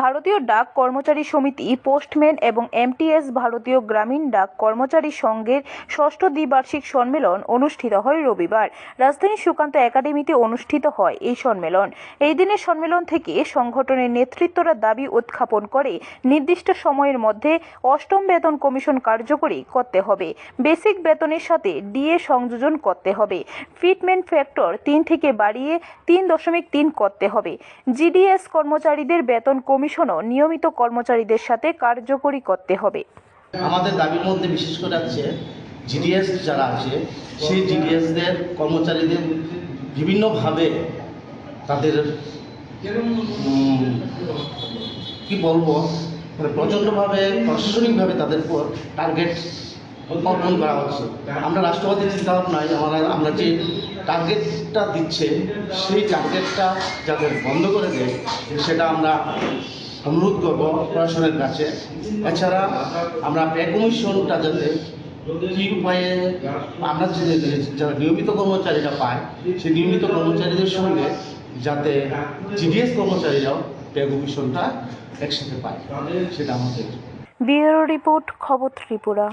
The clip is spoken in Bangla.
ভারতীয় ডাক কর্মচারী সমিতি, পোস্টম্যান এবং এমটিএস ভারতীয় গ্রামীণ ডাক কর্মচারী সংঘের ষষ্ঠ দ্বিবার্ষিক সম্মেলন অনুষ্ঠিত হয় রবিবার। রাজধানী সুকান্ত একাডেমিতে অনুষ্ঠিত হয় এই সম্মেলন। এই দিনের সম্মেলন থেকে সংগঠনের নেতৃত্বরা দাবি উত্থাপন করে, নির্দিষ্ট সময়ের মধ্যে অষ্টম বেতন কমিশন কার্যকরী করতে হবে। বেসিক বেতনের সাথে ডিএ সংযোজন করতে হবে। ফিটমেন্ট ফ্যাক্টর তিন থেকে বাড়িয়ে তিন দশমিক তিন করতে হবে। জিডিএস কর্মচারীদের বেতন কমিশনও নিয়মিত কর্মচারীদের সাথে কার্যকরী করতে হবে। আমাদের দাবির মধ্যে বিশেষ করে আছে জিডিএস যারা আছে, সেই জিডিএসদের কর্মচারীদের বিভিন্নভাবে তাদের কি বলব মানে প্রচণ্ডভাবে, প্রশাসনিকভাবে তাদের উপর টার্গেট অর্পণ করা হচ্ছে। আমরা রাষ্ট্রবাদী চিন্তাভাবনায় আমরা আমরা যে টার্গেটটা দিচ্ছে, সেই টার্গেটটা যাতে বন্ধ করে দেয়, সেটা আমরা অনুরোধ করব প্রশাসনের কাছে। এছাড়া আমরা পে কমিশনটা যাতে কী উপায়ে আমরা যারা নিয়মিত কর্মচারীরা পায়, সেই নিয়মিত কর্মচারীদের সঙ্গে যাতে জিডিএস কর্মচারীরাও পে কমিশনটা একসাথে পায়, সেটা আমাদের ব্যুরো রিপোর্ট, খবর ত্রিপুরা।